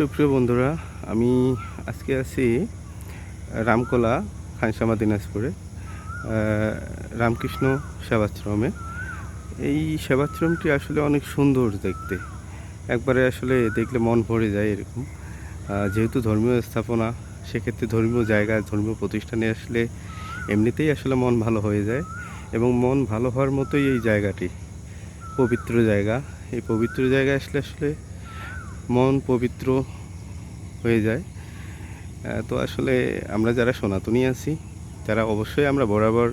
সুপ্রিয় বন্ধুরা, আমি আজকে আছি রামকোলা খানসামা দিনাজপুরে রামকৃষ্ণ সেবাশ্রমে। এই সেবাশ্রমটি আসলে অনেক সুন্দর দেখতে। একবারে আসলে দেখলে মন ভরে যায় এরকম। যেহেতু ধর্মীয় স্থাপনা, সেক্ষেত্রে ধর্মীয় জায়গা, ধর্মীয় প্রতিষ্ঠানে আসলে এমনিতেই আসলে মন ভালো হয়ে যায় এবং মন ভালো হওয়ার মতোই এই জায়গাটি, পবিত্র জায়গা। এই পবিত্র জায়গায় আসলে আসলে মন পবিত্র হয়ে যায়। তো আসলে আমরা যারা সনাতনী আছি, তারা অবশ্যই আমরা বরাবর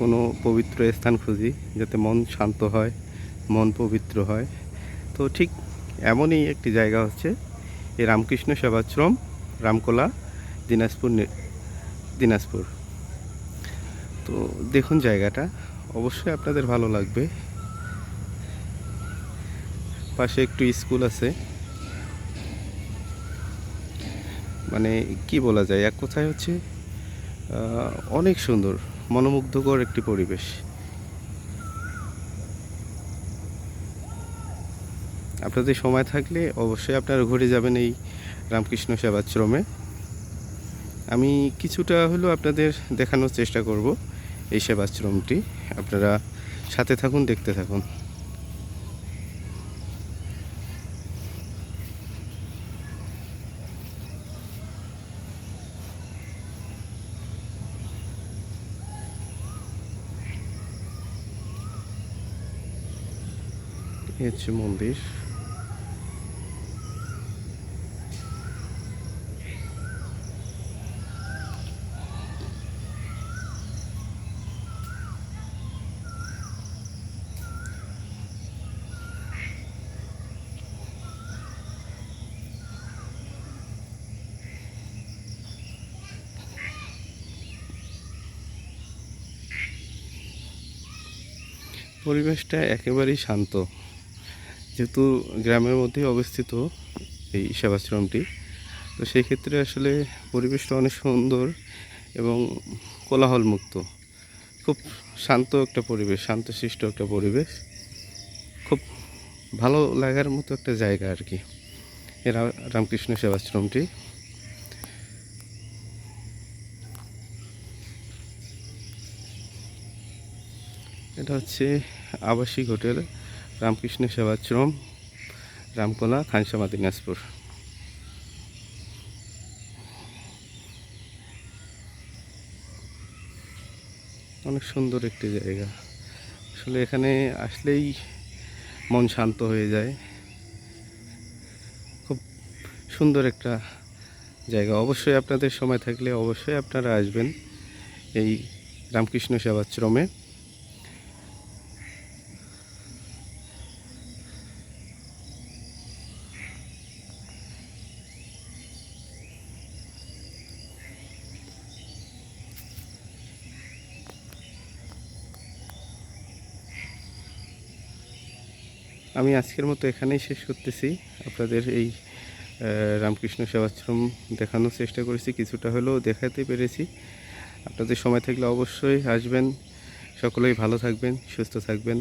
কোনো পবিত্র স্থান খুঁজি যাতে মন শান্ত হয়, মন পবিত্র হয়। তো ঠিক এমনই একটি জায়গা হচ্ছে এই রামকৃষ্ণ সেবাশ্রম, রামকোলা, দিনাজপুর দিনাজপুর। তো দেখুন জায়গাটা, অবশ্যই আপনাদের ভালো লাগবে। পাশে একটু স্কুল আছে। মানে কি বলা যায়, এক কথায় হচ্ছে অনেক সুন্দর, মনোমুগ্ধকর একটি পরিবেশ। আপনাদের সময় থাকলে অবশ্যই আপনারা ঘুরে যাবেন এই রামকৃষ্ণ সেবাশ্রমে। আমি কিছুটা হলেও আপনাদের দেখানোর চেষ্টা করব এই সেবাশ্রমটি। আপনারা সাথে থাকুন, দেখতে থাকুন। হচ্ছে মন্দির। পরিবেশটা একেবারেই শান্ত। যেহেতু গ্রামের মধ্যেই অবস্থিত এই সেবাশ্রমটি, তো সেই ক্ষেত্রে আসলে পরিবেশটা অনেক সুন্দর এবং কোলাহল মুক্ত খুব শান্ত একটা পরিবেশ, শান্তশিষ্ট একটা পরিবেশ। খুব ভালো লাগার মতো একটা জায়গা আর কি এই রা- রামকৃষ্ণ সেবাশ্রমটি। এটা হচ্ছে আবাসিক হোটেল। রামকৃষ্ণ সেবাশ্রম রামকোলা, খানসামা, দিনাজপুর। অনেক সুন্দর একটি জায়গা। আসলে এখানে আসলেই মন শান্ত হয়ে যায়। খুব সুন্দর একটা জায়গা। অবশ্যই আপনাদের সময় থাকলে অবশ্যই আপনারা আসবেন এই রামকৃষ্ণ সেবাশ্রমে আমি আজকের মতো এখানেই শেষ করতেছি। আপনাদের এই রামকৃষ্ণ সেবাশ্রম দেখানোর চেষ্টা করেছি, কিছুটা হলেও দেখাতে পেরেছি। আপনাদের সময় থাকলে অবশ্যই আসবেন। সকলেই ভালো থাকবেন, সুস্থ থাকবেন।